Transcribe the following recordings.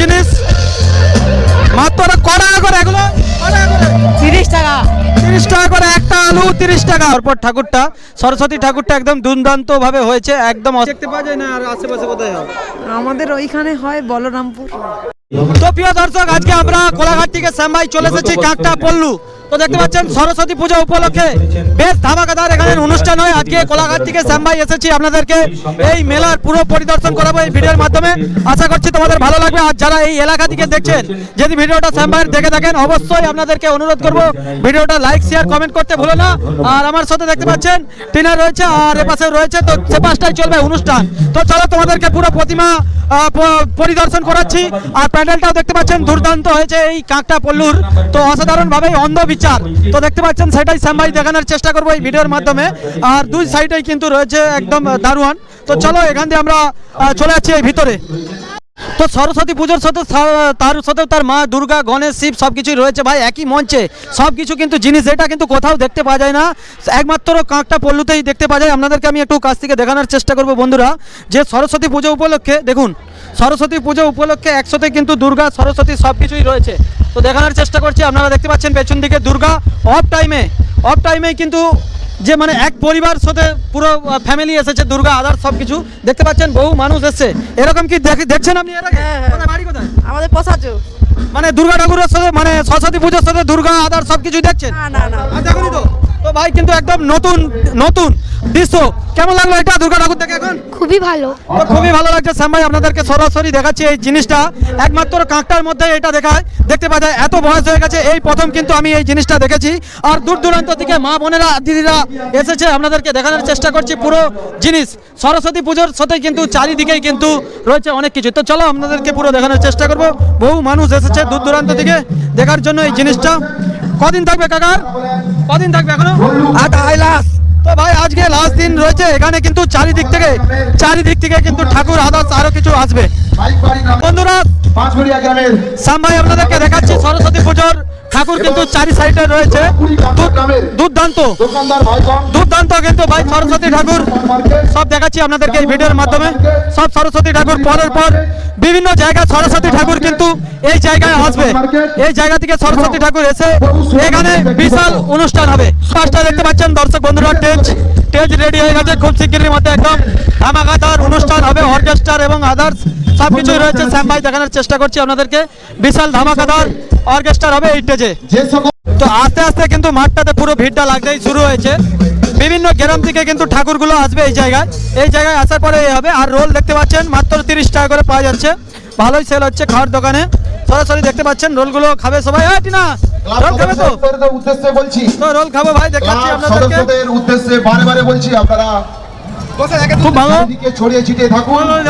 জিনিস মাত্র ক টাকা করে এগুলো? তিরিশ টাকা। তিরিশ টাকা করে একটা আলু তিরিশ টাকা। তারপর ঠাকুরটা সরস্বতী ঠাকুরটা একদম দুর্দান্ত ভাবে হয়েছে একদম দেখতে পাওয়া যায় না আর আশেপাশে কোথায় হয়? আমাদের ওইখানে হয় বলরামপুর। তো প্রিয় দর্শক আজকে আমরা কোলাঘাট থেকে শ্যামবাই চলে এসেছি কাকটা পল্লু। তো দেখতে পাচ্ছেন, সরস্বতী পূজা উপলক্ষে বেশ ধামাকাদার এখানে অনুষ্ঠান হয়। আজকে কোলাঘাট থেকে শ্যামবাই এসেছি আপনাদেরকে। এই মেলার পুরো পরিদর্শন করাবো এই ভিডিওর মাধ্যমে। আশা করছি তোমাদের ভালো লাগবে। আর যারা এই এলাকা থেকে দেখছেন, যদি ভিডিওটা শ্যামবাইয়ের দেখে থাকেন, অবশ্যই আপনাদেরকে অনুরোধ করব, ভিডিওটা লাইক, শেয়ার, কমেন্ট করতে ভুলো না। আর আমার সাথে দেখতে পাচ্ছেন, টিনার রয়েছে, আর এপাশে রয়েছে। তো সে পাঁচটায় চলবে অনুষ্ঠান। তো চলো তোমাদেরকে পুরো প্রতিমা পরিদর্শন করাচ্ছি। আর প্যান্ডেলটাও দেখতে পাচ্ছেন, দুর্দান্ত হয়েছে এই কাঁকটা পল্লুর। তো অসাধারণ ভাবে অন্ধ বিচার তো দেখতে পাচ্ছেন, সেটাই শ্যামভাই দেখানোর চেষ্টা করব এই ভিডিওর মাধ্যমে। আর দুই সাইডেই কিন্তু রয়েছে একদম দারুণ তো চলো, এখান দিয়ে আমরা চলে যাচ্ছি এই ভিতরে। তো সরস্বতী পুজোর সাথে তার সাথে তার মা, দুর্গা, গণেশ, শিব সব কিছুই রয়েছে ভাই, একই মঞ্চে। সব কিছু কিন্তু জিনিস এটা কিন্তু কোথাও দেখতে পাওয়া যায় না। একমাত্র কাঁকটা পল্লুতেই দেখতে পাওয়া যায়। আপনাদেরকে আমি একটু কাছ থেকে দেখানোর চেষ্টা করব বন্ধুরা। যে সরস্বতী পুজো উপলক্ষে, দেখুন, সরস্বতী পুজো উপলক্ষে একসাথে কিন্তু দুর্গা, সরস্বতী সব কিছুই রয়েছে। তো দেখানোর চেষ্টা করছি, আপনারা দেখতে পাচ্ছেন পেছন দিকে দুর্গা অফ টাইমে অফ টাইমে কিন্তু যে মানে এক পরিবার সাথে পুরো ফ্যামিলি এসেছে দুর্গা আদার সব কিছু দেখতে পাচ্ছেন বহু মানুষ এসছে। এরকম কি দেখছেন আপনি এর আগে? হ্যাঁ, হ্যাঁ। কোথায় বাড়ি কোথায়? আমাদের পশাচু মানে দুর্গা ঠাকুরের সাথে মানে সরস্বতী পুজোর সাথে দুর্গা আদার সব কিছু দেখছেন? না না না। দেখুন তো। তো ভাই কিন্তু একদম নতুন নতুন দৃশ্য। কেমন লাগল এটা দুর্গা ঠাকুর দেখে এখন? খুবই ভালো। তো খুবই ভালো লাগছে শ্যাম ভাই আপনাদেরকে সরাসরি দেখাচ্ছি এই জিনিসটা। একমাত্র কাঁকটার মধ্যে এটা দেখায়। দেখতে পাওয়া যায় এত বয়স হয়ে গেছে এই প্রথম কিন্তু আমি এই জিনিসটা দেখেছি। আর দূর দূরান্ত থেকে মা বোনেরা দিদিরা এসেছে আপনাদেরকে দেখানোর চেষ্টা করছি পুরো জিনিস। সরস্বতী পুজোর সাথে কিন্তু চারিদিকেই কিন্তু রয়েছে অনেক কিছু। তো চলো আপনাদেরকে পুরো দেখানোর চেষ্টা করব। বহু মানুষ এসেছে দূর দূরান্ত থেকে দেখার জন্য এই জিনিসটা। কদিন থাকবে কাকা? কদিন থাকবে এখনও? আটাই লাস্ট তো ভাই আজকে লাস্ট দিন রয়েছে। এখানে কিন্তু চারিদিক থেকে চারিদিক থেকে কিন্তু ঠাকুর আদার্স আরও কিছু আসবে। বন্ধুরা সাম ভাই আপনাদেরকে দেখাচ্ছি সরস্বতী পুজোর ঠাকুর কিন্তু চারি সাইডে রয়েছে। দুর্দান্ত। দুর্দান্ত কিন্তু ভাই সরস্বতী ঠাকুর। সব দেখাচ্ছি আপনাদেরকে এই ভিডিওর মাধ্যমে। সব সরস্বতী ঠাকুর পরের পর বিভিন্ন জায়গায় সরস্বতী ঠাকুর কিন্তু এই জায়গায় আসবে। এই জায়গা থেকে সরস্বতী ঠাকুর এসে এখানে বিশাল অনুষ্ঠান হবে। দেখতে পাচ্ছেন দর্শক বন্ধুরা স্টেজ স্টেজ রেডি হয়ে গেছে খুব শিগগিরই মধ্যে একদম ধামাকাদার অনুষ্ঠান হবে অর্কেস্ট্রার এবং আদার্স সব কিছুই রয়েছে শ্যাম ভাই দেখানোর চেষ্টা করছি আপনাদেরকে। বিশাল ধামাকাদার অর্কেস্ট্রার হবে এই স্টেজে তো আস্তে আস্তে কিন্তু মাঠটাতে পুরো ভিড়টা লাগতেই শুরু হয়েছে। বিভিন্ন গ্রাম থেকে কিন্তু ঠাকুরগুলো আসবে এই জায়গায়। এই জায়গায় আসার পরে এই হবে আর রোল দেখতে পাচ্ছেন মাত্র তিরিশ টাকা করে পাওয়া যাচ্ছে। ভালোই সেল হচ্ছে খাওয়ার দোকানে। সরাসরি দেখতে পাচ্ছেন রোলগুলো খাবে সবাই। এই টিনা রোল খাবে তো? উদ্দেশ্যে বলছি। তো রোল খাব ভাই দেখাচ্ছি ক্লাব আপনাদেরকে। উদ্দেশ্যে বারে বারে বলছি আপনারা খুব ভালো। চারিদিকে ছড়িয়ে ছিটিয়ে থাকুন। রোল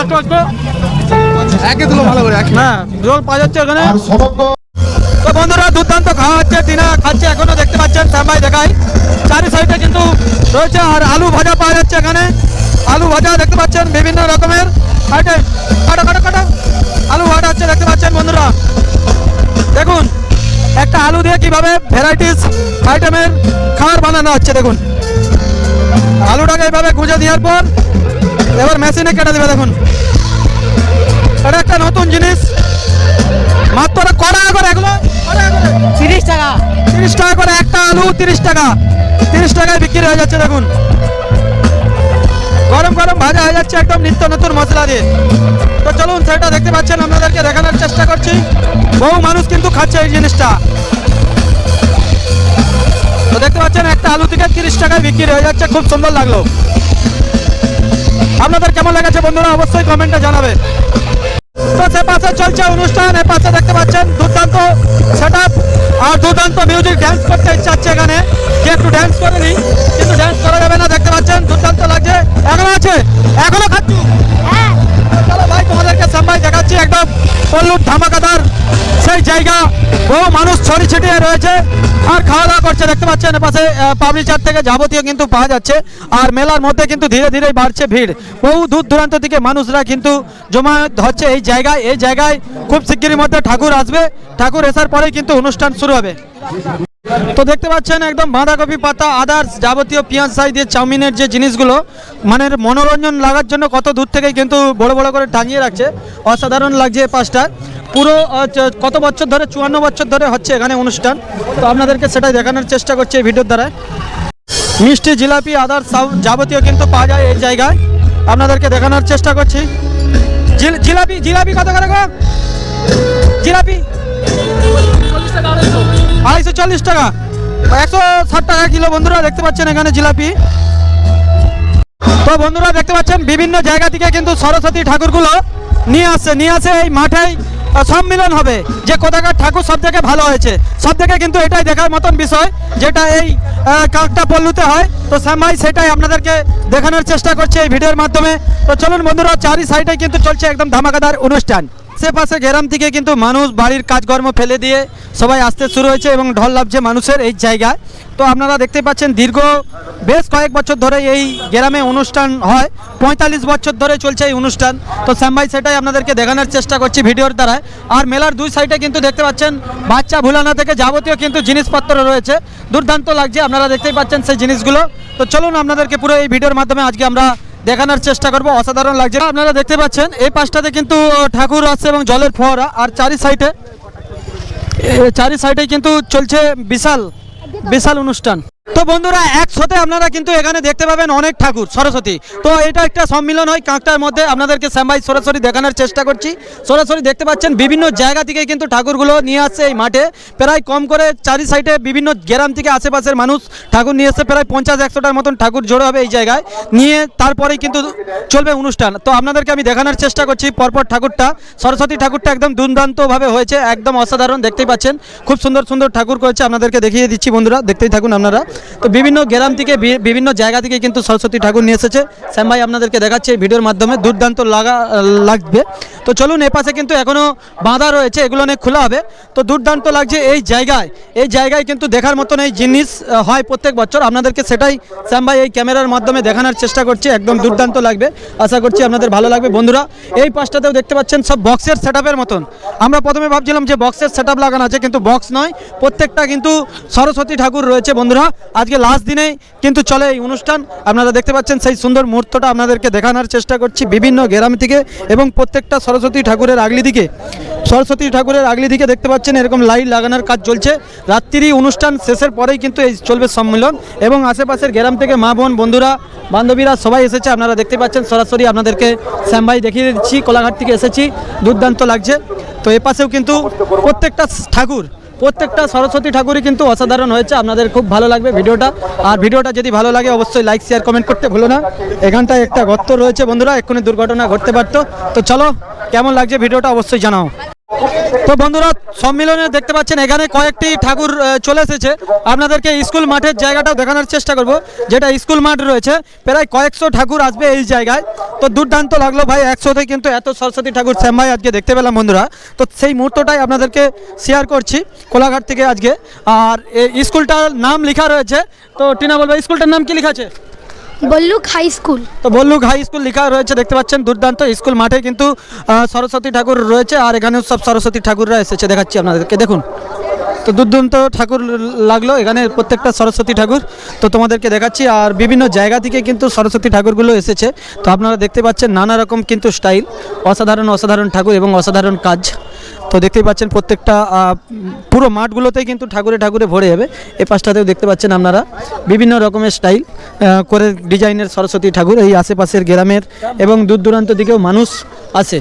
একে তুলো ভালো করে না রোল পাওয়া যাচ্ছে ওখানে। তো বন্ধুরা দুর্দান্ত খাওয়া হচ্ছে টিনা খাচ্ছে এখনও দেখতে পাচ্ছেন দেখাই। চারি সাইডে কিন্তু রয়েছে আর আলু ভাজা পাওয়া যাচ্ছে এখানে। আলু ভাজা দেখতে পাচ্ছেন বিভিন্ন রকমের। আইটেম কীভাবে ভ্যারাইটিস আইটেমের খাবার বানানো হচ্ছে দেখুন। আলুটাকে এইভাবে গুঁজে দেওয়ার পর এবার মেশিনে কেটে দেবে দেখুন। এটা একটা নতুন জিনিস। মাত্র ক টাকা করে এগুলো? তিরিশ টাকা। তিরিশ টাকা করে একটা আলু তিরিশ টাকা। তিরিশ টাকায় বিক্রি হয়ে যাচ্ছে দেখুন। গরম গরম ভাজা হয়ে যাচ্ছে একদম নিত্য নতুন মশলা দিয়ে। তো চলুন সেটা দেখতে পাচ্ছেন আপনাদেরকে দেখানোর চেষ্টা করছি। বহু মানুষ কিন্তু খাচ্ছে এই জিনিসটা। আলু থেকে তিরিশ টাকায় বিক্রি হয়ে যাচ্ছে খুব সুন্দর লাগল। আপনাদের কেমন লেগেছে বন্ধুরা অবশ্যই কমেন্টে জানাবে। তো সে পাশে চলছে অনুষ্ঠান পাশে দেখতে পাচ্ছেন দুর্দান্ত সেট আর দুর্দান্ত মিউজিক ড্যান্স করতে ইচ্ছা হচ্ছে এখানে। যে একটু ড্যান্স করে নিই কিন্তু ড্যান্স করা যাবে না দেখতে পাচ্ছেন দুর্দান্ত লাগছে। এখনও আছে এখনও খাচ্ছু। চলো ভাই তোমাদেরকে সামনে দেখাচ্ছি একদম পল্লুর ধামাকাদার সেই জায়গা। বহু মানুষ ছড়ি ছিটিয়ে রয়েছে আর খাওয়া দাওয়া করছে, দেখতে পাচ্ছেন পাশে পাবলি চার থেকে যাবতীয় কিন্তু পাওয়া যাচ্ছে আর মেলার মধ্যে কিন্তু ধীরে ধীরে বাড়ছে ভিড়। বহু দূর দূরান্ত থেকে মানুষরা কিন্তু জমা হচ্ছে এই জায়গায়। এই জায়গায় খুব শিগগিরই মধ্যে ঠাকুর আসবে। ঠাকুর আসার পরেই কিন্তু অনুষ্ঠান শুরু হবে। তো দেখতে পাচ্ছেন একদম বাঁধাকপি পাতা, আদার্স যাবতীয় পেঁয়াজ, সাই দিয়ে চাউমিনের যে জিনিসগুলো মানে মনোরঞ্জন লাগার জন্য কত দূর থেকে কিন্তু বড় বড় করে টাঙিয়ে রাখছে। অসাধারণ লাগছে এই পাশটা পুরো কত বছর ধরে, চুয়ান্ন বছর ধরে হচ্ছে এখানে অনুষ্ঠান। তো আপনাদেরকে সেটাই দেখানোর চেষ্টা করছি এই ভিডিওর দ্বারা মিষ্টি, জিলাপি, আদার্স যাবতীয় কিন্তু পাওয়া যায় এই জায়গায়। আপনাদেরকে দেখানোর চেষ্টা করছি। জিল- জিলাপি জিলাপি কত করে গো? জিলাপি। আড়াইশো চল্লিশ টাকা। একশো ষাট টাকা কিলো বন্ধুরা দেখতে পাচ্ছেন এখানে জিলাপি। তো বন্ধুরা দেখতে পাচ্ছেন বিভিন্ন জায়গা থেকে কিন্তু সরস্বতী ঠাকুরগুলো নিয়ে আসছে। নিয়ে আসে এই মাঠেই সম্মিলন হবে। যে কোথাকার ঠাকুর সব থেকে ভালো হয়েছে। সব থেকে কিন্তু এটাই দেখার মতন বিষয়, যেটা এই কাকটা পল্লুতে হয়। তো শ্যামাই সেটাই আপনাদেরকে দেখানোর চেষ্টা করছে এই ভিডিওর মাধ্যমে। তো চলুন বন্ধুরা, চারি সাইডে কিন্তু চলছে একদম ধামাকাদার অনুষ্ঠান। আশেপাশে গ্রাম থেকে কিন্তু মানুষ বাড়ির কাজকর্ম ফেলে দিয়ে সবাই আসতে শুরু হয়েছে এবং ঢল লাভছে মানুষের এই জায়গায়। তো আপনারা দেখতে পাচ্ছেন দীর্ঘ বেশ কয়েক বছর ধরে এই গ্রামে অনুষ্ঠান হয়। পঁয়তাল্লিশ বছর ধরে চলছে এই অনুষ্ঠান। তো শ্যামভাই সেটাই আপনাদেরকে দেখানোর চেষ্টা করছি ভিডিওর দ্বারা আর মেলার দুই সাইডে কিন্তু দেখতে পাচ্ছেন বাচ্চা ভুলানো থেকে যাবতীয় কিন্তু জিনিসপত্র রয়েছে। দুর্দান্ত লাগছে, আপনারা দেখতেই পাচ্ছেন সেই জিনিসগুলো। তো চলুন আপনাদেরকে পুরো এই ভিডিওর মাধ্যমে আজকে আমরা দেখানোর চেষ্টা করব, অসাধারণ লাগছে। আপনারা দেখতে পাচ্ছেন, এই পাশটাতে কিন্তু ঠাকুর আছে এবং জলের ফোয়ারা, আর চারি সাইডে চারি সাইডে কিন্তু চলছে বিশাল বিশাল অনুষ্ঠান। তো বন্ধুরা, একসাথে আপনারা কিন্তু এখানে দেখতে পাবেন অনেক ঠাকুর, সরস্বতী। তো এটা একটা সম্মিলন হয় কাঁকটার মধ্যে, আপনাদেরকে শ্যামবাই সরাসরি দেখানোর চেষ্টা করছি। সরাসরি দেখতে পাচ্ছেন, বিভিন্ন জায়গা থেকে কিন্তু ঠাকুরগুলো নিয়ে আসছে এই মাঠে। প্রায় কম করে চারি সাইডে বিভিন্ন গ্রাম থেকে আশেপাশের মানুষ ঠাকুর নিয়ে এসছে প্রায় পঞ্চাশ, একশোটার মতন ঠাকুর জোড়ো হবে এই জায়গায়। নিয়ে তারপরেই কিন্তু চলবে অনুষ্ঠান। তো আপনাদেরকে আমি দেখানোর চেষ্টা করছি, পরপর ঠাকুরটা, সরস্বতী ঠাকুরটা একদম দুর্দান্তভাবে হয়েছে, একদম অসাধারণ দেখতেই পাচ্ছেন। খুব সুন্দর সুন্দর ঠাকুর করেছে, আপনাদেরকে দেখিয়ে দিচ্ছি বন্ধুরা, দেখতেই থাকুন আপনারা। তো বিভিন্ন গ্রাম থেকে বিভিন্ন জায়গা থেকে কিন্তু সরস্বতী ঠাকুর নিয়ে এসেছে। শ্যাম ভাই আপনাদেরকে দেখাচ্ছে এই ভিডিওর মাধ্যমে, দুর্দান্ত লাগা, লাগবে। তো চলুন এ পাশে কিন্তু এখনও বাঁধা রয়েছে, এগুলো অনেক খোলা হবে। তো দুর্দান্ত লাগছে এই জায়গায়। এই জায়গায় কিন্তু দেখার মতন এই জিনিস হয় প্রত্যেক বছর। আপনাদেরকে সেটাই শ্যাম ভাই এই ক্যামেরার মাধ্যমে দেখানোর চেষ্টা করছি। একদম দুর্দান্ত লাগবে। আশা করছি আপনাদের ভালো লাগবে। বন্ধুরা, এই পাশটাতেও দেখতে পাচ্ছেন সব বক্সের সেট মতন। আমরা প্রথমে ভাবছিলাম যে বক্সের সেট লাগানো আছে, কিন্তু বক্স নয়। প্রত্যেকটা কিন্তু সরস্বতী ঠাকুর রয়েছে বন্ধুরা। আজকে লাস্ট দিনেই কিন্তু চলে এই অনুষ্ঠান। আপনারা দেখতে পাচ্ছেন সেই সুন্দর মুহূর্তটা আপনাদেরকে দেখানোর চেষ্টা করছি বিভিন্ন গ্রাম থেকে এবং প্রত্যেকটা সরস্বতী ঠাকুরের আগলি দিকে। সরস্বতী ঠাকুরের আগলি দিকে দেখতে পাচ্ছেন এরকম লাইট লাগানোর কাজ চলছে। রাত্রি অনুষ্ঠান শেষের পরেই কিন্তু এই চলবে সম্মেলন এবং আশেপাশের গ্রাম থেকে মা, বোন, বন্ধুরা, বান্ধবীরা সবাই এসেছে। আপনারা দেখতে পাচ্ছেন সরাসরি আপনাদেরকে শ্যামভাই দেখিয়ে দিচ্ছি। কোলাঘাট থেকে এসেছি। দুর্দান্ত লাগছে। তো এ পাশেও কিন্তু প্রত্যেকটা ঠাকুর প্রত্যেকটা সরস্বতী ঠাকুরই কিন্তু অসাধারণ হয়েছে। আপনাদের খুব ভালো লাগবে ভিডিওটা। আর ভিডিওটা যদি ভালো লাগে, অবশ্যই লাইক শেয়ার কমেন্ট করতে ভুলো না। এখানটায় একটা গর্ত রয়েছে বন্ধুরা, এক্ষুনি দুর্ঘটনা ঘটতে পারতো। তো চলো, কেমন লাগছে ভিডিওটা অবশ্যই জানাও। তো বন্ধুরা, সম্মিলনে দেখতে পাচ্ছেন, এখানে কয়েকটি ঠাকুর চলে এসেছে। আপনাদেরকে স্কুল মাঠের জায়গাটাও দেখানোর চেষ্টা করব, যেটা স্কুল মাঠ রয়েছে। প্রায় কয়েকশো ঠাকুর আসবে এই জায়গায়। তো দুর্দান্ত লাগল ভাই একশোতে কিন্তু এত সরস্বতী ঠাকুর শ্যাম ভাই আজকে দেখতে পেলাম বন্ধুরা। তো সেই মুহূর্তটাই আপনাদেরকে শেয়ার করছি, কোলাঘাট থেকে আজকে। আর স্কুলটার নাম লেখা রয়েছে। তো টিনা বলবে, স্কুলটার নাম কি লেখা আছে? Balluk high school. তো বল্লুক হাই স্কুল লেখা রয়েছে, দেখতে পাচ্ছেন, দুর্দান্ত স্কুল মাঠে কিন্তু সরস্বতী ঠাকুর রয়েছে, আর এখানেও সব সরস্বতী ঠাকুররা এসেছে, দেখাচ্ছি আপনাদেরকে। দেখুন তো দুর্দান্ত ঠাকুর লাগল এখানে প্রত্যেকটা সরস্বতী ঠাকুর। তো তোমাদেরকে দেখাচ্ছি, আর বিভিন্ন জায়গা থেকে কিন্তু সরস্বতী ঠাকুরগুলো এসেছে। তো আপনারা দেখতে পাচ্ছেন নানা রকম কিন্তু স্টাইল, অসাধারণ অসাধারণ ঠাকুর এবং অসাধারণ কাজ। তো দেখতেই পাচ্ছেন প্রত্যেকটা পুরো মাঠগুলোতেই কিন্তু ঠাকুরে ঠাকুরে ভরে যাবে। এই পাশটাতেও দেখতে পাচ্ছেন আপনারা বিভিন্ন রকমের স্টাইল করে ডিজাইনের সরস্বতী ঠাকুর এই আশেপাশের গ্রামের এবং দূর দূরান্ত দিকেও মানুষ আসে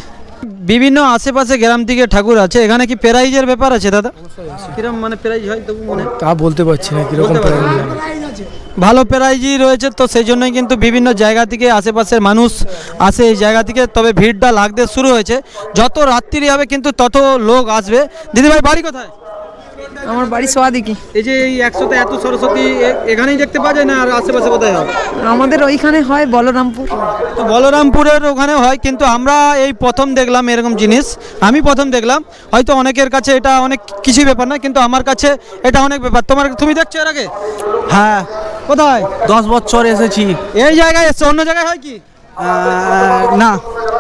বিভিন্ন আশেপাশে গ্রাম থেকে ঠাকুর আছে। এখানে কি প্রাইজের ব্যাপার আছে দাদা? কিরম মানে প্রাইজ হয় তবু মনে? তা বলতে পারছি না কীরকম ভালো প্রাইজই রয়েছে তো সেই জন্যই কিন্তু বিভিন্ন জায়গা থেকে আশেপাশের মানুষ আসে এই জায়গা থেকে। তবে ভিড়টা লাগতে শুরু হয়েছে। যত রাত্রি হবে কিন্তু তত লোক আসবে। দিদিভাই বাড়ি কোথায়? আমার বাড়ি সোয়াদিকি। এই যে এই একশোতে এত সরস্বতী এ- এখানেই দেখতে পাওয়া যায় না আর আশেপাশে কোথায় হয়? আমাদের ওইখানে হয় বলরামপুর। তো বলরামপুরের ওখানে হয় কিন্তু আমরা এই প্রথম দেখলাম এরকম জিনিস। আমি প্রথম দেখলাম হয়তো অনেকের কাছে এটা অনেক কিছুই ব্যাপার না কিন্তু আমার কাছে এটা অনেক ব্যাপার। তোমার তুমি দেখছ এর আগে? হ্যাঁ। কোথায়? দশ বছর এসেছি। এই জায়গায় এসছে অন্য জায়গায় হয় কি? না।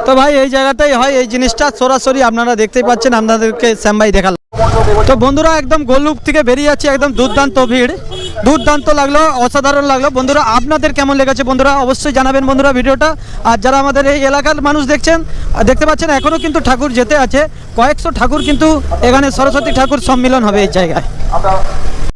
তো ভাই এই জায়গাতেই হয় এই জিনিসটা। সরাসরি আপনারা দেখতেই পাচ্ছেন আপনাদেরকে শ্যাম ভাই দেখাল তো বন্ধুরা, একদম গোলুক থেকে বেরিয়ে যাচ্ছে, একদম দুর্দান্ত ভিড়। দুর্দান্ত লাগল, অসাধারণ লাগল। বন্ধুরা, আপনাদের কেমন লেগেছে বন্ধুরা? অবশ্যই জানাবেন বন্ধুরা ভিডিওটা। আর যারা আমাদের এই এলাকার মানুষ দেখছেন দেখতে পাচ্ছেন এখনও কিন্তু ঠাকুর যেতে আছে। কয়েকশো ঠাকুর কিন্তু এখানে সরস্বতী ঠাকুর সম্মিলন হবে এই জায়গায়।